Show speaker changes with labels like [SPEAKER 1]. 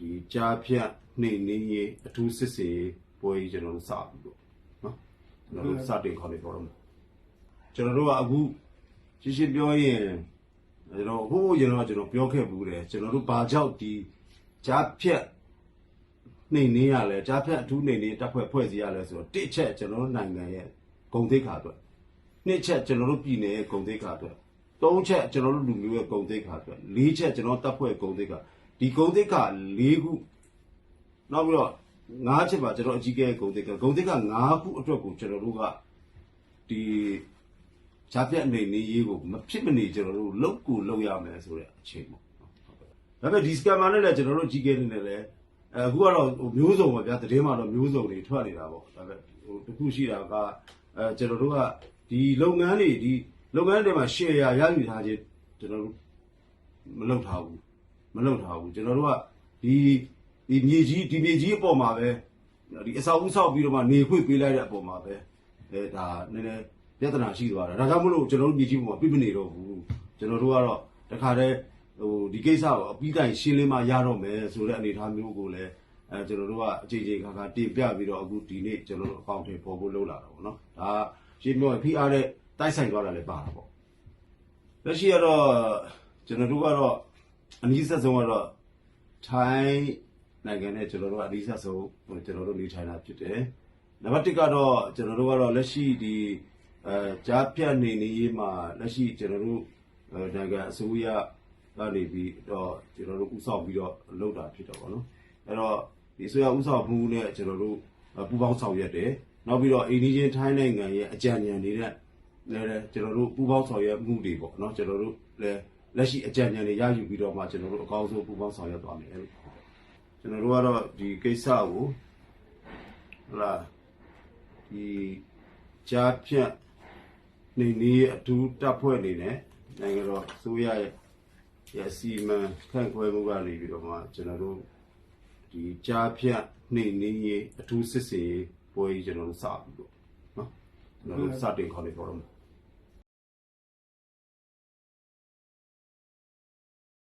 [SPEAKER 1] ဒီကြားဖြတ်နှိမ်နင်းရေးအထူးစစ်စေးပွဲကြီးကျွန်တော်တို့စပြီပေါ့နော်ကျွန်တော်တို့စတင်ခေါ်နေတော့မှာကျွန်တော်တို့ကအခုရှင်းရှင်းပြောရင်ကျွန်တော်ဟိုးကျွန်တော်ကျွန်တော်ပြောခဲ့ဘူးတယ်ကျွန်တော်တို့ဘာကြောင့်ဒီကြားဖြတ်နှိမ်နင်းရလဲကြားဖြတ်အထူးနှိမ်နင်းတပ်ဖွဲ့ဖွဲ့စည်းရလဲဆိုတော့တစ်ချက်ကျွန်တော်တို့နိုင်ငံရဲ့ဂုံသိက္ခာအတွက်နှစ်ချက်ကျွန်တော်တို့ပြည်နယ်ရဲ့ဂုံသိက္ခာအတွက်သုံးချက်ကျွန်တော်တို့လူမျိုးရဲ့ဂုံသိက္ခာအတွက်လေးချက်ကျွန်တော်တပ်ဖွဲ့ဂုံသိက္ခာ ဒီဂုံသိက္ခာ၄ခုနောက်ပြီးတော့ငါးချက်ပါကျွန်တော်အကြီးကဲဂုံတိတ်ကဂုံတိတ်ကငါးခုအတွက်ကိုကျွန်တော်တို့ကဒီဈာပြတ်နေနေရေးကိုမဖြစ်မနေကျွန်တော်တို့လုတ်ကိုလုတ်ရမယ်ဆိုတဲ့အချိန်ပေါ့ဒါပေမဲ့ဒီစကမ်မာနဲ့လည်းကျွန်တော်တို့ကြီးကဲနေတယ်လေအခုကတော့ဟိုမျိုးစုံပါဗျာတည်င်းမှာတော့မျိုးစုံတွေထွက်နေတာပေါ့ဒါပေမဲ့ဟိုတစ်ခုရှိတာကအဲကျွန်တော်တို့ကဒီလုပ်ငန်းတွေဒီလုပ်ငန်းတွေမှာ share ရရယူထားခြင်းကျွန်တော်တို့မလုပ်ထားဘူး မလုပ်ထားဘူးကျွန်တော်တို့ကဒီဒီမြေကြီးဒီမြေကြီးအပေါ်မှာပဲဒီအဆောက်အဦဆောက်ပြီးတော့မှနေခွင့်ပေးလိုက်တဲ့အပေါ်မှာပဲအဲဒါနည်းနည်းပြဿနာရှိသွားတာဒါကြောင့်မလို့ကျွန်တော်တို့မြေကြီးပေါ်မှာပြစ်မနေတော့ဘူးကျွန်တော်တို့ကတော့တခါတည်းဟိုဒီကိစ္စကိုအပြီးတိုင်ရှင်းလင်းမှရတော့မယ်ဆိုတဲ့အနေအထားမျိုးကိုလည်းအဲကျွန်တော်တို့ကအချိန်ချင်းခါခါတင်ပြပြီးတော့အခုဒီနေ့ကျွန်တော်တို့အကောင့်တွေပေါ်ဖို့လုပ်လာတာပေါ့နော်ဒါရှင်းပြောရင် PR တဲ့တိုက်ဆိုင်သွားတာလည်းပါတာပေါ့လက်ရှိကတော့ကျွန်တော်တို့ကတော့ အနည်းဆက်ဆုံးကတော့ထိုင်းနိုင်ငံနဲ့ကျွန်တော်တို့ကအနည်းဆက်ဆုံးဟိုကျွန်တော်တို့နေထိုင်တာဖြစ်တယ်။နံပါတ်1ကတော့ကျွန်တော်တို့ကတော့လက်ရှိဒီအဲကြားပြတ်နေနေရေးမှာလက်ရှိကျွန်တော်တို့အဲနိုင်ငံအစိုးရကနေပြီးတော့ကျွန်တော်တို့ဥဆောင်ပြီးတော့လုပ်တာဖြစ်တော့ဗောနော်။အဲ့တော့ဒီအစိုးရဥဆောင်မှုနဲ့ကျွန်တော်တို့ပူးပေါင်းဆောင်ရွက်တယ်။နောက်ပြီးတော့အိန္ဒိယထိုင်းနိုင်ငံရဲ့အကြံဉာဏ်တွေနဲ့လည်းလည်းကျွန်တော်တို့ပူပေါင်းဆောင်ရွက်မှုတွေပေါ့နော်ကျွန်တော်တို့လည်း လက်ရှိအကြံဉာဏ်တွေရယူပြီးတော့မှကျွန်တော်တို့အကောင်းဆုံးပူပေါင်းဆောင်ရွက်သွားမယ်လို့ကျွန်တော်တို့ကတော့ဒီကိစ္စကိုဟလာဒီကြားဖြတ်နေနေအထူးတပ်ဖွဲ့နေနဲ့နိုင်ငံတော်အစိုးရရဲ့ရစီမံခန့်ခွဲမှုကနေပြီးတော့မှကျွန်တော်တို့ဒီကြားဖြတ်နေနေရေးအထူးစစ်စေးပွဲကြီးကျွန်တော်တို့စပြီပေါ့နော်ကျွန်တော်တို့စတင်ခေါ်နေတော့မှာ